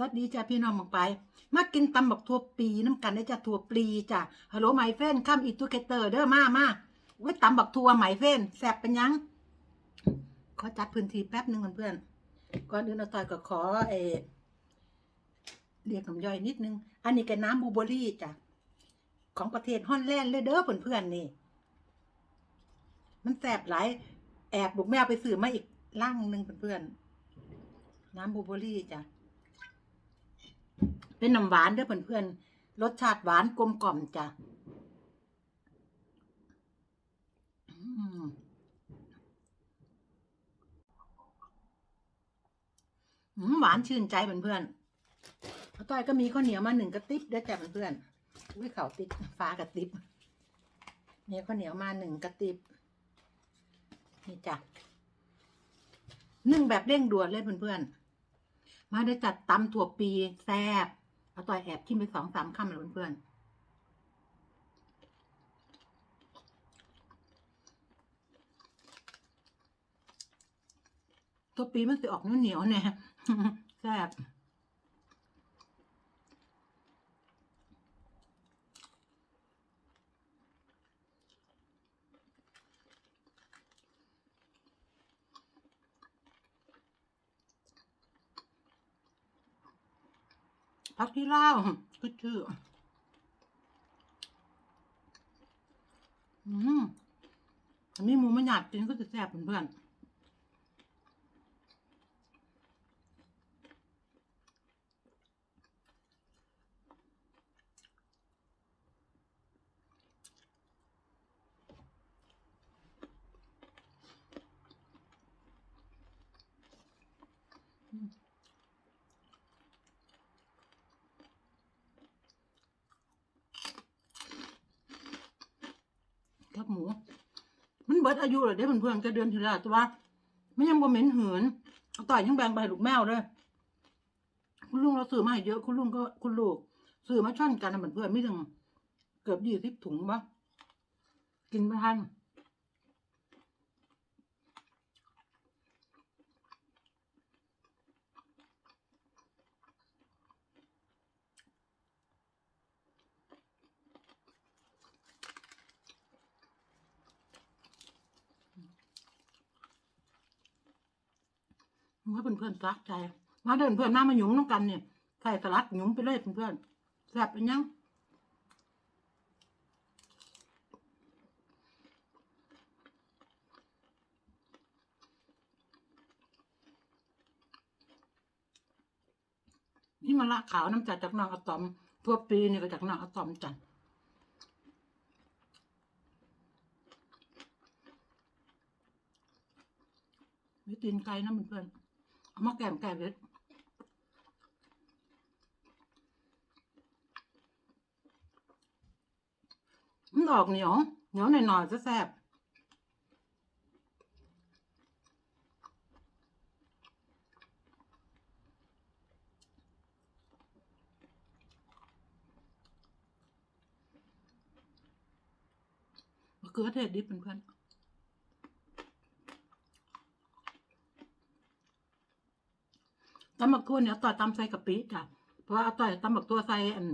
สวัสดีจ้าพี่น้องมองไป มากินตำบักทั่วปีน้ำกันได้จ้าทั่วปลีจ้าฮัลโหลไมเฟนข้ามอีทูเกเตอร์เด้อมามาไว้ตำบักทั่วไมเฟนแสบเป็นยังขอจัดพื้นที่แป๊บหนึ่งเพื่อนก่อนอื่นเอาต่อยก็ขอเอเรียกน้ำย่อยนิดนึง อันนี้ก็น้ำบูเบอรี่จ้ะของประเทศฮอลแลนด์เลยเด้อเพื่อนๆนี่ มันแสบหลาย แอบบุกแมวไปซื้อมาอีกล่างหนึ่งเพื่อนๆน้ำบูเบอรี่จ้ะ เป็นน้ำหวานเด้อเพื่อนๆรสชาติหวานกลมกล่อมจ้ะหวานชื่นใจเพื่อนๆข้าวต้อยก็มีข้าวเหนียวมาหนึ่งกระติบด้อจ้ะเพื่อนๆอุ้ยเข่าติดฟ้ากระติบเนี่ยข้าวเหนียวมาหนึ่งกระติบนี่จ้ะนึ่งแบบเร่งด่วนเลยเพื่อนๆ มาได้จัดตำถั่วปีแซ่บ อาต่อยแอบชิมไปสองสามคำเลยเพื่อนตัวปีมันจะออกเหนียวเนี่ยแซ่บ พักที่เล่าก็ชื่ออืมอันนี้หมูมันหยาดกินก็จะแซ่บเพื่อนๆ ครับหมู มันเบิดอายุเลยเด้เพื่อนๆก็เดือนที่แล้วแต่ว่าไม่ยังบ่เหม็นเหืนเอาต่อยยังแบ่งไปลูกแมวเลยคุณลุงเราซื้อมาให้เยอะ คุณลุงก็คุณลูกซื้อมาช่อนกันนะเหมือนเพื่อนไม่ถึงเกือบยี่สิบถุงปะกินไม่ทัน ว่าเพื่อนๆรักใจมาเดินเพื่อนมามาหยุมน้ำกันเนี่ยใส่สลัดหยุมไปเลยเพื่อนๆแซ่บเป็นยังนี่มะละขาวน้ำจัดจากนางอะตอม ทั่วปีนี่ก็จากนางอะตอมจันวิตีนไก่นะเพื่อนๆ เอามาแกมแกมเล็ดมันออกเหนียว เหนียวหน่อยๆจะแซ่บมะเขือเทศดิบเพื่อนๆ ตำบักทั่วเนี่ยต่อยตำใส่กะปิจ้ะเพราะว่าเอาต่อยตำบักทั่วใส่อัน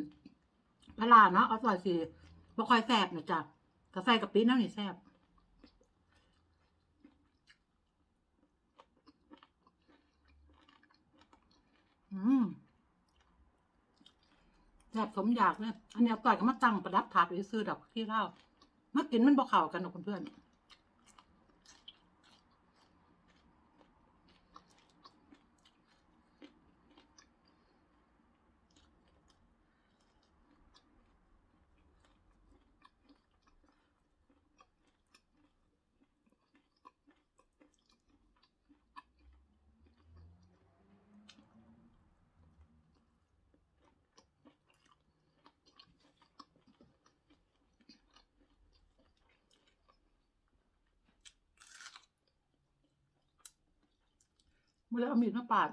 ปลาร้าเนาะเอาต่อยสิบ่ค่อยแซ่บนะจ้ะถ้าใส่กะปิน้ำนี่แซบอืมแซบสมอยากเลยอันนี้เอาต่อยก็มาตั้งประดับถาดไว้ซื้อดอกที่เล่ามากินมันบ่เข้ากันหรอกเพื่อนๆ ไม่ได้เอามีดมาปาด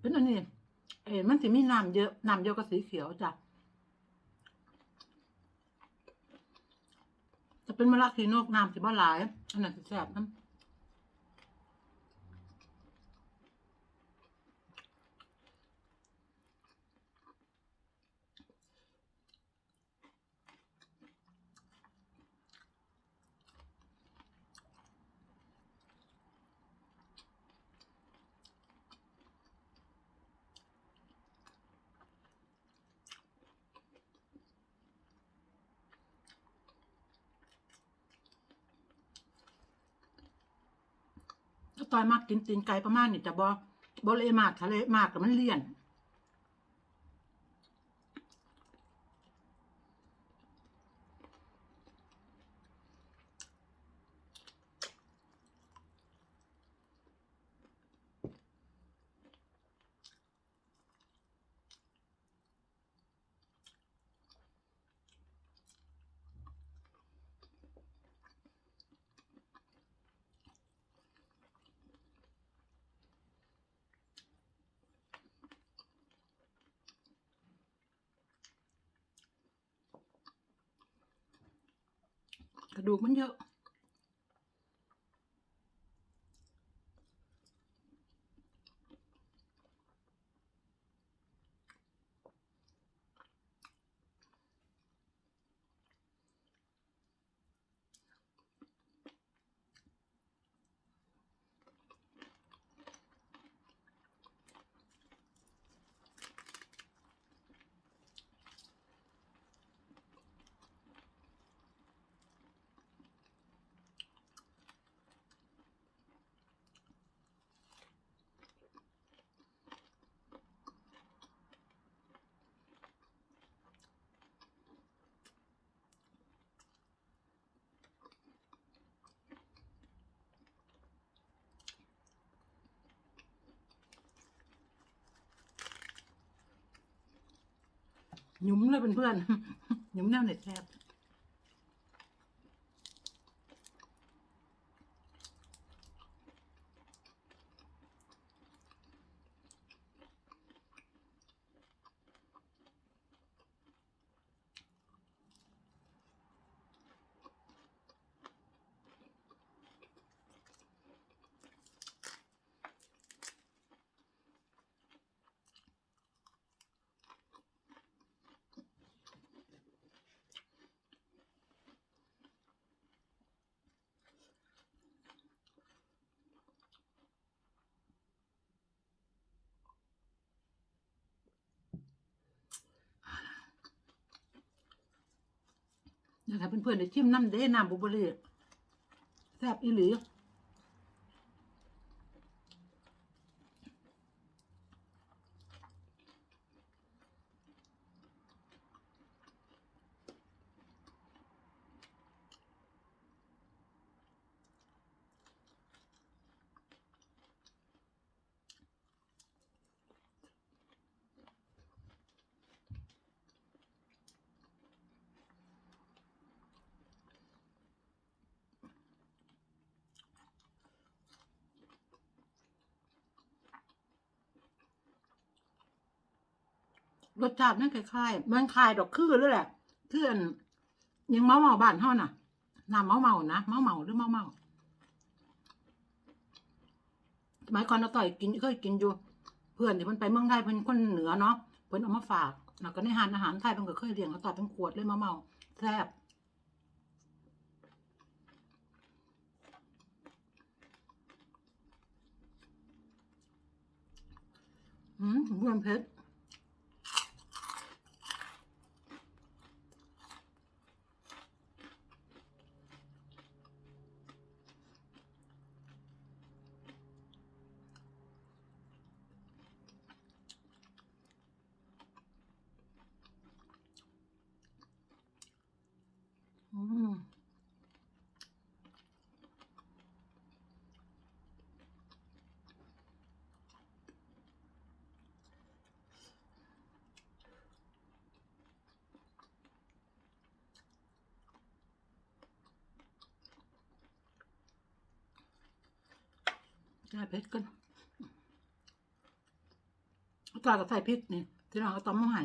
เป็นอันนี้เอ็มันจะมีน้ำเยอะน้ำเยอะก็สีเขียวจ้ะจะเป็นมะระขีนกน้ำสิบ่หลายอันนั้นสิแซ่บน้ำ ตอยมากกินตีนไก่ประมาณนี่จะบ่บ่เละมากทะเลมากแต่มันเลี่ยน ดูกมันเยอะ หยุ้มเลยเพื่อนหยุ้มแนวเน็ตแทบ นะคะเพื่อนๆได้ชิมน้ำเด้น้ำบุบเรี่แซ่บอีหลี รสชาตินั่นคล้ายๆมันคล้ายดอกคือเลยแหละคืออันยังเมาเมาบ้านเฮาน่ะน้ำเมาเมานะเมาเมาหรือเมาเมาสมัยก่อนเราต่อยกินเคยกินอยู่ เพื่อนที่เพิ่นไปเมืองไทยเพิ่นคนเหนือเนาะเพิ่นเอามาฝากแล้วก็ในร้านอาหารไทยเพิ่นก็เคยเลี้ยงเขาต่อยเป็นขวดเลยเมาเมาแซ่บอืมเพื่อนเพชร อืม ใส่พริกกันตาก็ใส่พริกนี่ที่เราเอาตำมาให้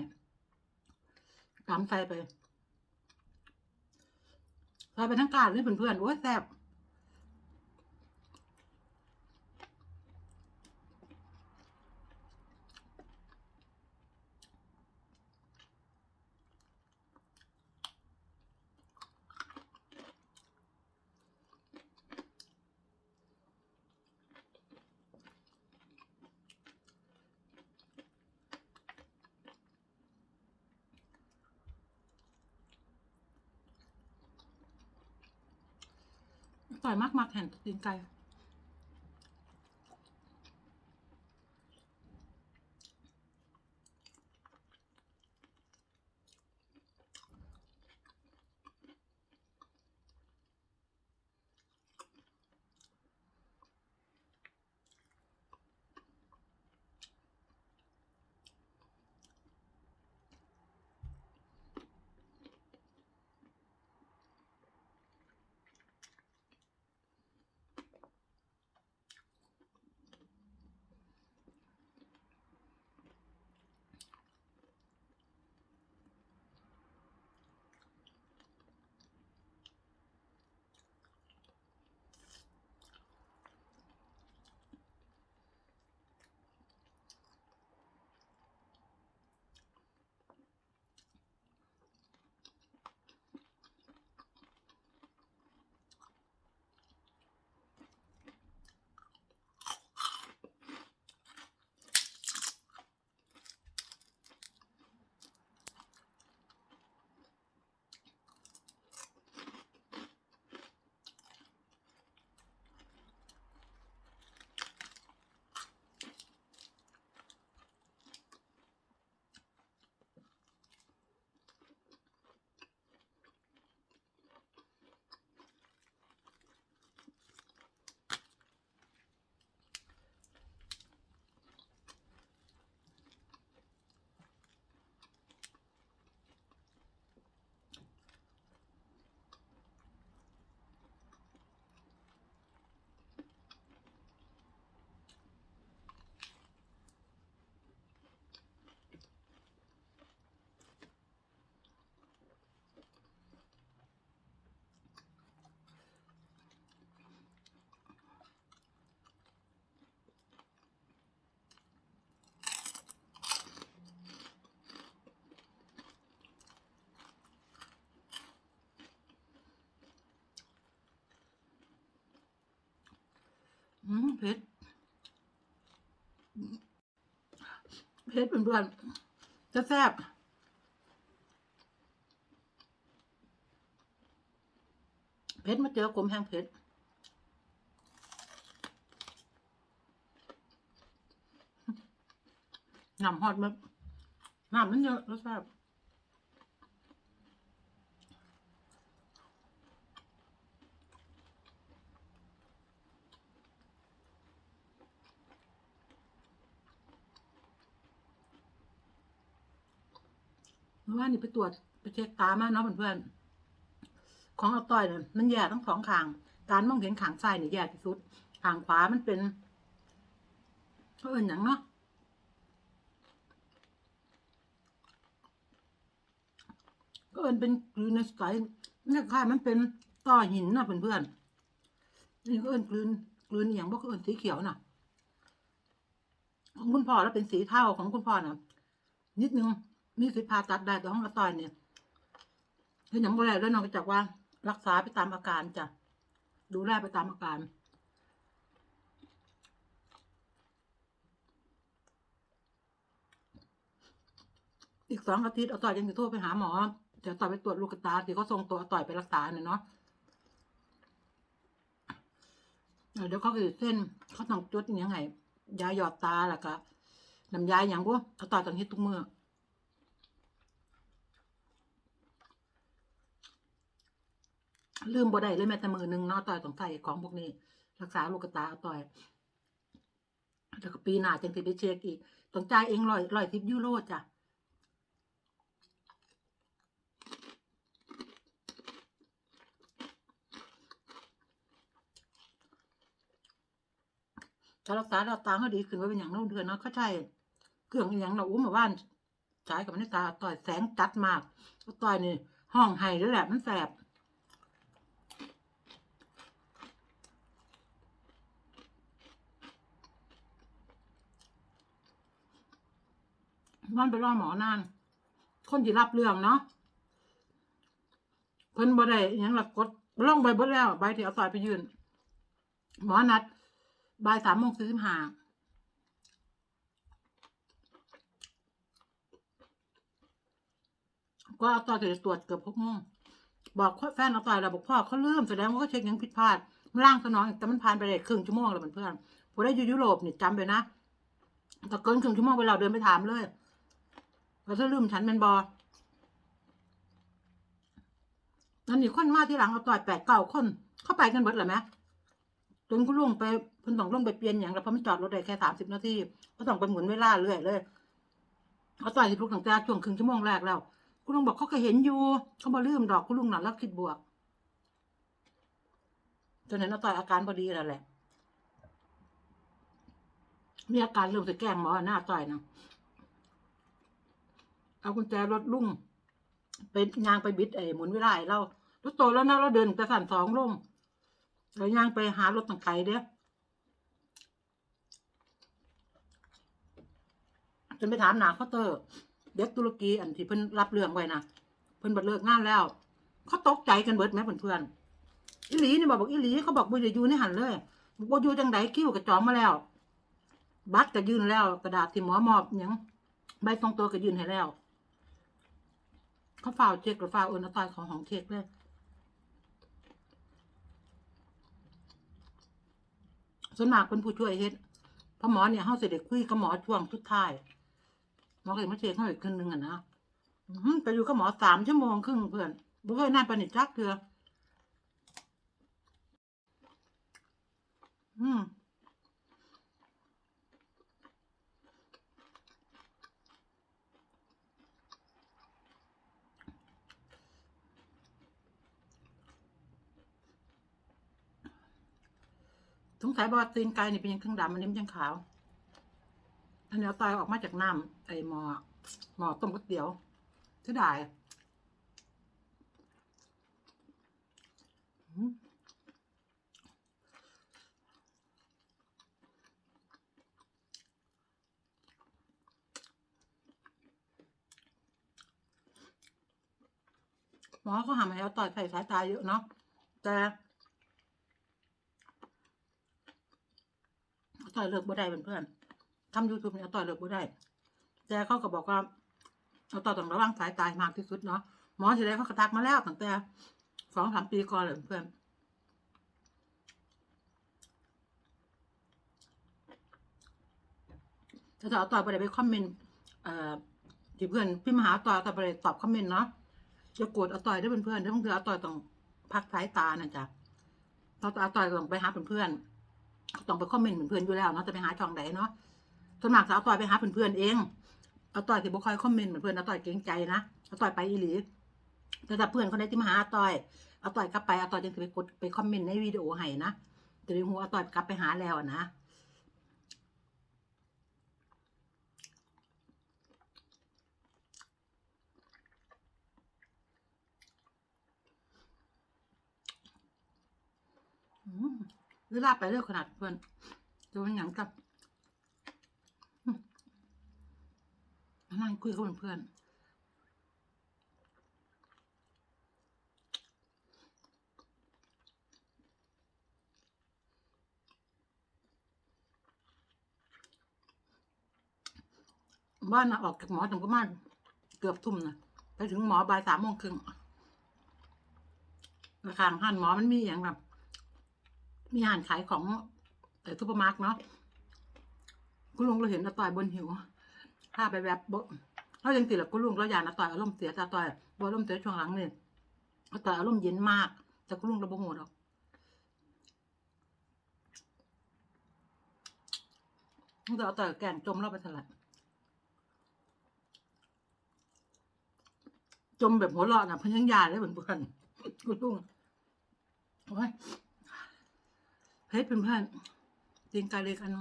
ตำใส่ไปใส่ไปทั้งกาดเลยเพื่อนๆโอ้ยแซ่บ มากมากแห่งตีนไก่ เผ็ดเผ็ดเพื่อนๆจะแซ่บเผ็ดมาเจอกลมแห้งเผ็ดน้ำฮอตมั้น้ำมันเยอะแล้วแซ่บ เมื่อวานนี่ไปตรวจไปเช็คตามาเนาะเพื่อนๆของอาต้อยเนี่ยมันแย่ทั้งสองข้าง การมองเห็นขางซ้ายเนี่ยแย่ที่สุดขางขวามันเป็นเขาเอินอย่างเนาะก็เอินเป็นกลืนในสายนี่ค่ายมันเป็นต่อหินนะเพื่อนๆนี่ก็เอินกลืนกลืนอย่างว่าก็เอินสีเขียวน่ะ ของคุณพ่อแล้วเป็นสีเทาของคุณพ่อน่ะ นิดนึง มีสิทธิ์ผ่าตัดได้แต่ห้องกระต่อยเนี่ยคืออย่างไรแล้วนอกจากว่า รักษาไปตามอาการจ้ะดูแลไปตามอาการอีกสองอาทิตย์เอาต่อยยังจะโทรไปหาหมอ เดี๋ยวต่อยไปตรวจลูกตาที่เขาส่งตัวเอาต่อยไปรักษาเนี่ยเนาะเดี๋ยวเขาก็จะเส้นเขาต้องจดยังไงยาหยอดตาแล้วก็น้ำยาอย่างพวกเอาต่อยตอนนี้ทุกมือ ลืมบ่ได้เลยแม้แต่มือหนึ่งเนาะต่อยต้องใส่ของพวกนี้ รักษาลูกตาเอาต่อยแล้วก็ปีหน้าจังสิไปเช็คอีกต้องจ่ายเองร้อยร้อยสิบยูโรจ้ะถ้ารักษาเราตาเขาดีขึ้นว่าเป็นอย่างน้องเดือนเนาะเขาใช่เครื่องอย่างเราอุ้มมาบ้านใช้กับมันตาต่อยแสงจัดมากต่อยนี่ห้องไห้ด้วยแหละมันแสบ มันไปรอหมอนาน คนที่รับเรื่องเนาะเพิ่นบ่ได้ยังหลักกดลงไปเบิดแล้ว ใบที่เอาต่อยไปยืน หมอนัดบ่ายสามโมงสี่สิบห้าก็เอาต่อยจะตรวจเกือบหกโมงบอกแฟนเอาต่อยเราบอกพ่อเขาลืมแสดงว่าเขาเช็คยังผิดพลาดมันล่างสนองแต่มันผ่านไปได้ครึ่งชั่วโมงแล้วเพื่อนผู้ได้อยู่ยุโรปเนี่ยจำไปนะแต่เกินครึ่งชั่วโมงไปเราเดินไปถามเลย เราจะลืมฉันเป็นบออันนี้คนมาที่หลังเอาต่อยแปดเก้าคน เข้าไปกันเบิดเหรอไหมจนคุณลุงไปเพิ่นต้องลงไปเปลี่ยนอย่างแล้วเพราะมันจอดรถได้แค่สามสิบนาทีก็ต้องไปหมุนเวลาเรื่อยเลยเขาต่อยสิบลูกตั้งแต่ช่วงครึ่งชั่วโมงแรกแล้วคุณลุงบอกเขาก็เห็นอยู่เขาบอกลืมดอกคุณลุงหน่ะแล้วคิดบวกจนเห็นเอาต่อยอาการพอดีแล้วแหละมีอาการเริ่มจะแกล้งหมอหน้าต่อยนะ เอากุญแจรถลุงไปยางไปบิดไอ้หมุนเวลาให้เรารถโตแล้วนะเราเดินแต่สั่นสองลงเรายางไปหารถต่างไกลเด้อจนไปถามหนาเคาน์เตอร์ เด็กตุรกีอันที่เพิ่นรับเรื่องไว้นะเพิ่นบัดเลิกงานแล้ว เขาตกใจกันเบิดไหมเพื่อนๆอีหลีนี่บอกบอกอีหลีเขาบอกบ่ได้อยู่ในหันเลยบอกบ่อยู่จังไดคิวกระจองมาแล้ว บัตรก็ยื่นแล้ว กระดาษที่หมอมอบหยังใบตรงตัวก็ยื่นให้แล้ว เขาฝ่าวเช็คหรือฝ่าวเอินเอาตายของของเช็คเลยส่วนมากเป็นผู้ช่วยเฮ็ดพราะหมอเนี่ยเฮาเสิได้คุยกับหมอช่วงสุดท้ายหมอเลยมาเช็คให้อีกครึ่งหนึงอะนะอื้อหือไปอยู่กับหมอสามชั่วโมงครึ่งเพื่อนบ่เคยนานปานนี้จักเทื่ออืม ส งสัยว่าตีนไก่นี่เป็นยังเครื่องดำอันนี้มันยังขาวอันนี้เอาตายออกมาจากน้ำไอ้หมอหมอต้มก๋วยเตี๋ยวเสียดายอืมหมอเขาหามาแล้วต่อยใส่สายตาเยอะเนาะแต่ เอา ต่อยเลิกบ่ได้เพื่อนๆทำยูทูบเนี่ยเอาต่อยเลิกบ่ได้ แต่เขาก็บอกว่าเอาต่อต้องระวังสายตายมากที่สุดเนาะหมอทีแรเขากระทักมาแล้วตั้งแต่สองสามปีก่อนเลยเพื่อนถ้าจะเอาต่อยไปได้ไปคอมเมนต์เอ่อที่เพื่อนพี่มหาต่อยต่อไปได้ตอบคอมเมนต์เนาะจะโกรธเอาต่อยได้เพื่อนๆถ้าบางทีเอาต่อยต้องพักสายตานะจ๊ะเราเอาต่อยต้องไปหาเพื่อนๆ ต้องไปคอมเมนต์เหมือนเพื่อนอยู่แล้วเนาะจะไปหาช่องไหนเนาะส่วนมากจะเอาต่อยไปหาเพื่อนๆเองเอาต่อยที่บุคอยคอมเมนต์เหมือนเพื่อนเอาต่อยเกรงใจนะเอาต่อยไปอีหลีแต่ถ้าเพื่อนคนใดที่มาหาต่อยเอาต่อยกลับไปเอาต่อยยังจะไปกดไปคอมเมนต์ในวิดีโอให้นะจะได้หัวเอาต่อยกลับไปหาแล้วนะอืม เวลาไปเร็วขนาดเพื่อนจะเป็นอย่างกับนั่งคุยกับเพื่อนบ้านนะออกจากหมอถึงประมาณเกือบทุ่มนะไปถึงหมอบ่ายสามโมงครึ่งราคางหันหมอมันมีอย่างแบบ มีอาหารขายของเออซูเปอร์มาร์ทเนาะคุณลุงเราเห็นอาตอยบนหิวพาไปแบบบเรายังติดหรอกคุณลุงเราอยากอาตอยอารมณ์เสียตาตอยบอารมณ์เสียช่วงหลังเนี่ยอาตอยอารมณ์เย็นมาก แต่คุณลุงเราบ่โหดหรอกตั้งแต่อาต่อยแกงจมเราไปสลัดจมแบบหัวเราะนะเพิ่นยังยาได้เหมือนเพื่อนคุณลุงโอ้ย ฮ้ยเพื่อนๆจริงกายเลยกัน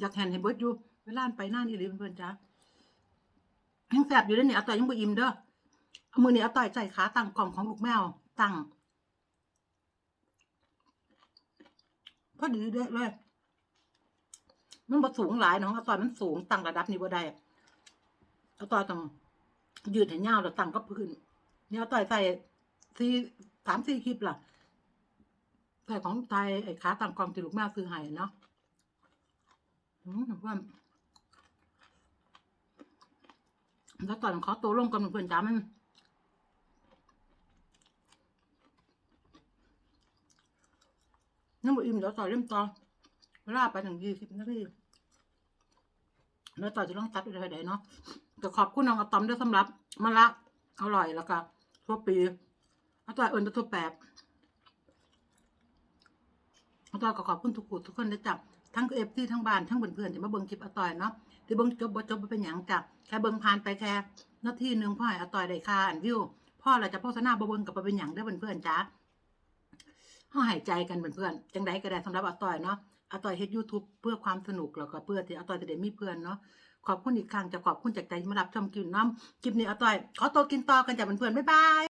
อยากแทนให้เบิร์ดอยู่เวลาไปหน้านี่เลยเพื่อนๆจ้ายังแสบอยู่เลยเนี่ยอาต่อยยังบ่อิ่มเด้อเอามือเนี่ยอาต่อยใส่ขาตั้งกล่องของลูกแมวตั้งพอดีด้อเลยมันบ่สูงหลายเนาะอาต่อยมันสูงตั้งระดับนี้บ่ได้เอาต่อยต้องยืดให้ยาวแล้วตั้งกับพื้นเนี่ยอาต่อยใส่สี่สามสี่คลิปล่ะ ใส่ของไทยไอ้ขาต่างกองที่ลูกแม่ซื้อให้เนาะอืมว่าแล้วตอนขอตัวลงกันเพื่อนจ้ามันน้ำมันอิ่มเดี๋ยวต่อเริ่มต่อเวลาไปถึงยี่สิบนาทีแล้วต่อจะต้องตัดอะไรใดเนาะแต่ขอบคุณน้องอะตอมด้วยสำหรับมะละอร่อยแล้วก็ทั่วปีอาต่อยเอิญทั่วแปบ อาต่อยก็ขอบคุณทุกคนทุกคนได้จับทั้งเอฟซีทั้งบ้านทั้งเพื่อนๆที่มาเบิ่งคลิปอาต่อยเนาะที่เบิ่งจบบ่จบบ่เป็นหยังจ้ะแค่เบิ่งผ่านไปแค่นาทีหนึ่งพ่อให้อาต่อยได้ค่าอันวิวพ่อเราจะโฆษณาบ่เบิ่งกับบ่เป็นหยังได้เพื่อนๆจ้าเขาหายใจกันเพื่อนๆจังไดก็ได้สำหรับอาต่อยเนาะอาต่อยเฮ็ด YouTube เพื่อความสนุกแล้วก็เพื่อที่อาต่อยจะได้มีเพื่อนเนาะขอบคุณอีกครั้งจะขอบคุณจากใจที่มารับชมคลิปน้ำคลิปนี้อาต่อยขอตัวกินต่อกันจากเพื่อนๆบ๊ายบาย